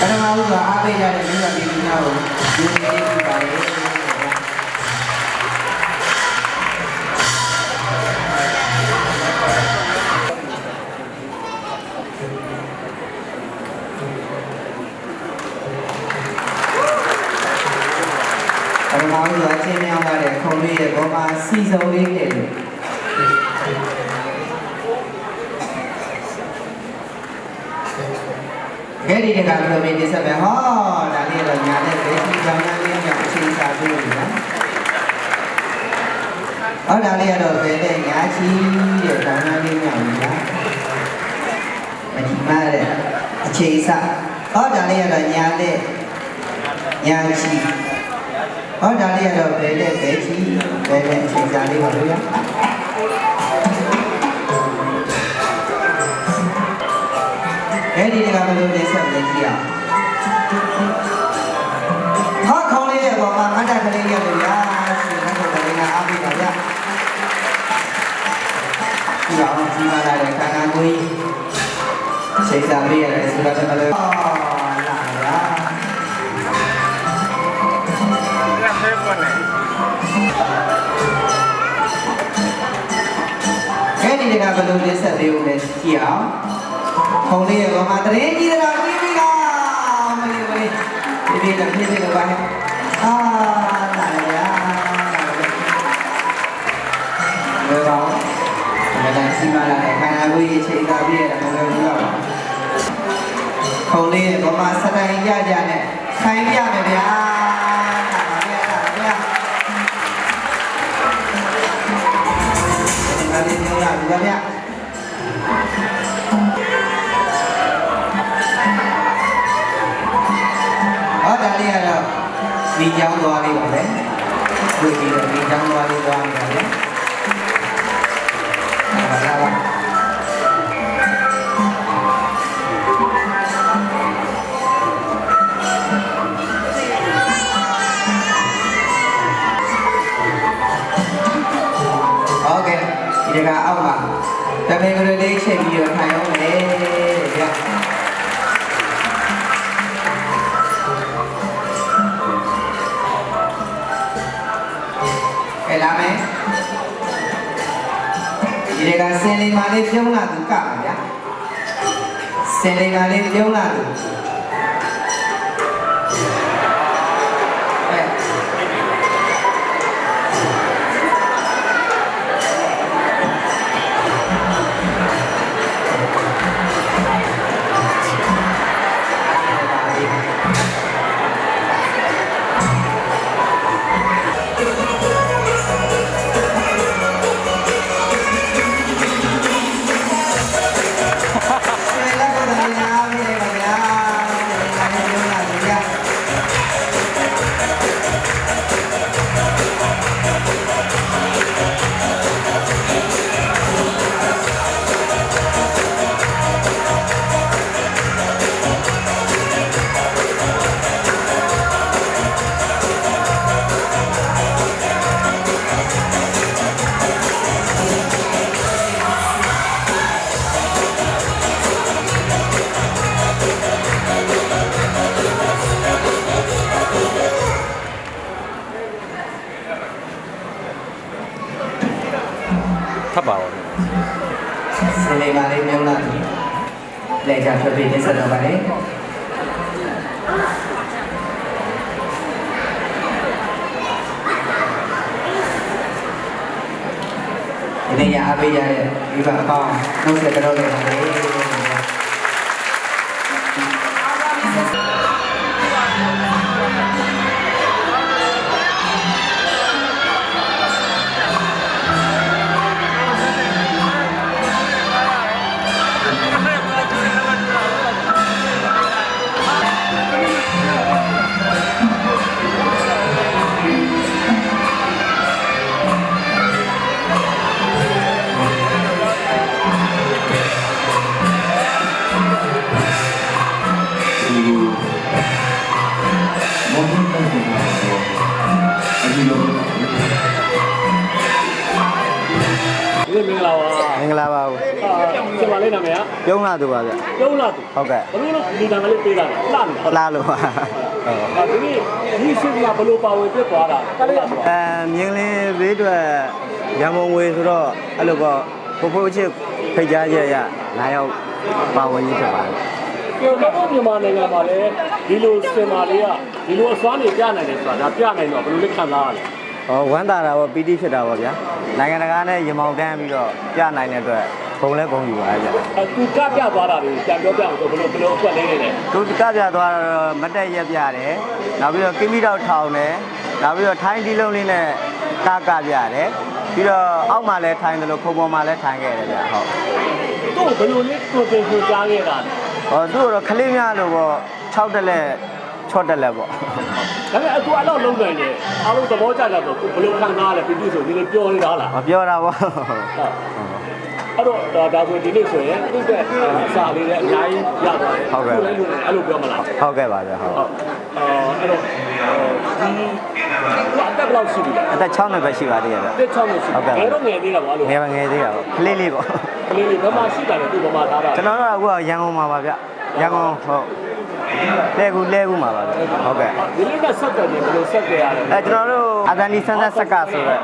ပထမဦးစွာအားပေးကြတဲ့မိဘပြည်သူများကိုဒီနေ့ပြုပါလေပထမဦးစွာချင်းမြောင်းလာတဲ့ခုံလေးရဲ့ဘောမှာစီစုံလေးနဲ့ ကဲဒီတကဘယ်လိုမင်းတင်ဆက်မယ်ဟောဒါလေးတော့ညာနဲ့ဘေးစီကြောင်ညာလေးကြောင့်အချိန်စာပြလို့နော်ဟောဒါလေးကတော့ဘယ်နဲ့ညာချီတဲ့ကြောင်ညာလေးကြောင့်ညာအဒီမှာတဲ့အချိန်စာဟောဒါလေးကတော့ညာနဲ့ညာချီဟောဒါလေးကတော့ဘယ်နဲ့ဘယ်ချီဘယ်နဲ့အချိန်စာလေးပါလို့ရ အဲ့ဒီတကဘယ်လိုလဲဆက်လက်ကြည့်အောင်ဟောခေါင်းလေးရဲ့ပေါ်မှာအတ္တကလေးရဲ့ဗျာရှင်ဘုရားကလေးကအားပေးပါဗျာဒီအောင်ကြီးမားလာတဲ့ခန္ဓာကိုယ်ချိန်စာပေးရတယ်ဆိုတာတမလို့လာဗျာ Era feo con él. အဲ့ဒီတကဘယ်လိုလဲဆက်ပေးဦးလဲကြည့်အောင် ခေါင်းလေးရဲ့ပေါ်မှာတရင်ကြီးတော်ပြီးပြီလားမလေးမလေးဒီဒီလည်းဖြစ်ဖြစ်လို့ပါဟဲ့အာလာဗျာဘယ်တော့မတန်စီမလာတဲ့ခန္ဓာကိုယ်ရဲ့ချိန်သာပြည့်ရတာမလွယ်ဘူးတော့ခုံလေးရဲ့ဗမာစတိုင်းကြကြနဲ့ခိုင်းပြမယ်ဗျာတာပါဗျာတာပါဗျာဒီမှာလေးမျိုးရပြီပါဗျာ ဒီကြောင်းသွားလေးပါပဲဒီဒီဒီကြောင်းသွား လာမယ်ဒီကဆင်းလေးမလေးပြုံးလာသူကပါဗျာဆင်းလေးကလေးပြုံးလာသူ စင်လီမာလေးပြုံးလာသူလက်ချဖြတ်ပြီးနေစတော့ပါလေဒီနေ့ရအားပေးရတဲ့ဒီပါအပေါင်းနှုတ်ဆက်ကြတော့လည်းပါလေ ပြုံးလာသူပါဗျပြုံးလာသူဟုတ်ကဲ့ဘလို့လို့ဒီတံကလေးပေးတာလဲလှနေဟုတ်လာလို့ပါဟုတ်ဒါဒီနေ့ဒီစစ်ကဘလို့ပါဝင်ပြသွားတာကလေးကအဲမြင်းလင်းဘေးအတွက်ရံမုံငွေဆိုတော့အဲ့လိုပေါ့ဖိုးဖိုးချစ်ဖိတ်ကြားချက်ရလာရောက်ပါဝင်ကြီးဖြစ်ပါတယ်ကျော်တော့မြန်မာနိုင်ငံမှာလည်းဒီလိုစင်မာလေးကဒီလိုအစွမ်းတွေပြနိုင်တယ်ဆိုတာဒါပြနိုင်တော့ဘလို့လဲခံစားရလဲဟောဝမ်းသာတာပေါ့ပီတိဖြစ်တာပေါ့ဗျာနိုင်ငံတကာနဲ့ရင်မောင်တန်းပြီးတော့ပြနိုင်တဲ့အတွက် ဘုံလဲဘုံယူပါဗျာအဲသူကပြသွားတာတွေပြန်ပြောပြအောင်ဆိုဘလို့ဘလို့အကွက်လေးနေလဲသူကပြသွားတော့မတက်ရက်ပြတယ်နောက်ပြီးတော့ကိမိတော့ထောင်တယ်နောက်ပြီးတော့ထိုင်းဒီလုံးလေးနဲ့ကကပြတယ်ပြီးတော့အောက်မှာလည်းထိုင်တယ်လို့ခုံပေါ်မှာလည်းထိုင်ခဲ့တယ်ဗျာဟုတ်သူ့ဘလို့လေးကိုတင်ကိုကြားခဲ့တာလဲဟောသူ့တော့ခလေးများလို့ပေါ့6တက်လက်6တက်လက်ပေါ့ဒါပေမဲ့အခုအတော့လုံးနိုင်တယ်အားလုံးသဘောကျကြတော့ဘလို့ခံစားရလဲပြည့်စုံဒီလိုပြောနေတာလားမပြောတာပေါ့ အဲ့တော့ဒါဒါဆိုဒီနေ့ဆိုရင်သူ့ရဲ့အစာလေးလည်းအများကြီးရသွားတယ်လည်းလူအဲ့လိုပြောမလားဟုတ်ကဲ့ပါဗျာဟုတ်ဟုတ်အော်အဲ့တော့ဒီဘာတက်ဘလောက်ရှိပြီလဲအသက်6နှစ်ပဲရှိပါသေးရဲ့ဗျာတက်6နှစ်ရှိငယ်တော့ငယ်သေးတာပါလို့ငယ်ပါငယ်သေးတာပေါ့ခလေးလေးပေါ့ကလေးလေးဘယ်မှာရှိတာလဲသူဘယ်မှာထားတာကျွန်တော်တို့ကအခုကရန်ကုန်မှာပါဗျရန်ကုန်ဟုတ်လဲကူလဲကူမှာပါဗျဟုတ်ကဲ့ဒီနေ့ကဆက်တယ်ဘယ်လိုဆက်ကြရလဲအဲကျွန်တော်တို့အာသန်ဒီဆန်ဆက်ဆက်ကဆိုတော့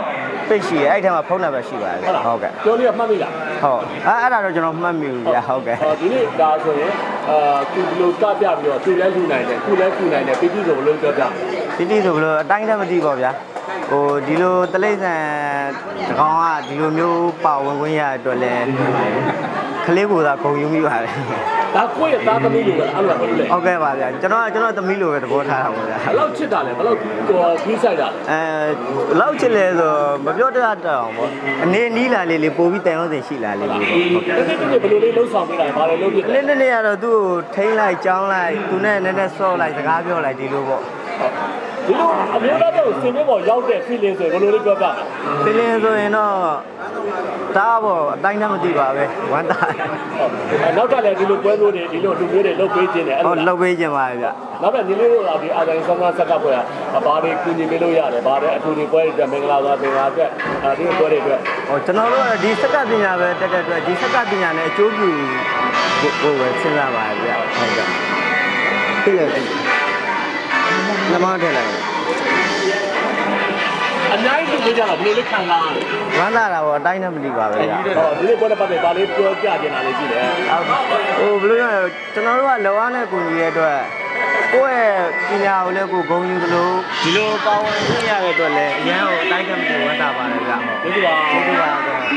ပိတ်ရှိရဲအဲ့ထဲမှာဖုန်းနံပါတ်ရှိပါတယ်ဗျဟုတ်ကဲ့ပြောလို့မှတ်မိလားဟုတ်အဲအဲ့ဒါတော့ကျွန်တော်မှတ်မိဘူးဗျဟုတ်ကဲ့အော်ဒီနေ့ဒါဆိုရင်အာသူဒီလိုကပြပြီးတော့သူလည်းလူနိုင်တယ်ခုလည်းခုနိုင်တယ်ပြီးပြီးဆိုဘလို့ပြောပြတိတိဆိုဘလို့အတိုင်းတည်းမသိပါဗျာဟိုဒီလိုတလိမ့်ဆန်တကောင်ကဒီလိုမျိုးပါဝင်ဝင်ရတဲ့အတွက်လဲခလေးကိုသာဂုံယူမိပါတယ် ဒါကိုယ့်ရဲ့သားသမီးလိုပဲအဲ့လိုပဲလို့လေဟုတ်ကဲ့ပါဗျာကျွန်တော်ကကျွန်တော်သမီးလိုပဲသဘောထားတာပါဗျာဘယ်လောက်ချစ်တာလဲဘယ်လောက်ကိုပြီးဆိုင်တာလဲအဲလောက်ချစ်လဲဆိုမပြောတတ်တော့ပေါ့အနေနီးလာလေးလေးပို့ပြီးတန်အောင်စင်ရှိလာလေးလေးပေါ့ဟုတ်ကဲ့ဒီနေ့ဒီနေ့ဘယ်လိုလေးလှုပ်ဆောင်ပေးတာလဲဘာလဲလုပ်ပြလဲနေ့နေ့နေ့ကတော့သူ့ကိုထိန်းလိုက်ကြောင်းလိုက်သူနဲ့နည်းနည်းဆော့လိုက်စကားပြောလိုက်ဒီလိုပေါ့ ဒီလိုအမျိုးသားတို့စင်မေပေါ်ရောက်တဲ့ feeling ဆိုရင်ဘယ်လိုလေးပြောပြမလဲပင်လင်းဆိုရင်တော့ဒါပေါ့အတိုင်းတမ်းမသိပါပဲဝမ်းသာနောက်ကလည်းဒီလိုပွဲလို့တွေဒီလိုလူမျိုးတွေလုပ်ပေးခြင်းတယ်အဲ့ဟုတ်လိုလှုပ်ပေးခြင်းပါဗျနောက်တော့ညီလေးတို့ကဒီအာဇန်ဆန်းဆန်းဆက်ကပ်ပွဲကဘာတွေကူညီပေးလို့ရတယ်ဘာတွေအထူးတွေပွဲတွေအတွက်မင်္ဂလာသွားတင်ပါအတွက်အဲဒီပွဲတွေအတွက်ဟောကျွန်တော်တို့ကဒီစက်ကပညာပဲတက်တဲ့အတွက်ဒီစက်ကပညာနဲ့အကျိုးပြုဖို့ကိုပဲစဉ်းစားပါဗျဟုတ်ကဲ့ ပြည့်တယ် နမထည့်လိုက်အများကြီးလုပ်ကြတာဘယ်လိုလေးခံစားရလဲဝမ်းသာတာပေါ့အတိုင်းတမ်းမသိပါပဲဗျဟောဒီနေ့ပွဲနဲ့ပတ်သက်ဘာလေးပြောပြချင်တာလေးရှိတယ်ဟိုဘယ်လိုလဲကျွန်တော်တို့ကလောအားနဲ့ကိုကြီးရဲ့အတွက်ကိုယ့်ရဲ့ပညာကိုလည်းကိုဂုဏ်ယူသလိုဒီလိုပါဝင်ခွင့်ရတဲ့အတွက်လည်းအရန်ကိုအတိုင်းတမ်းမသိဝမ်းသာပါတယ်ဗျဟုတ်ဒီလိုပါကျေးဇူးပါ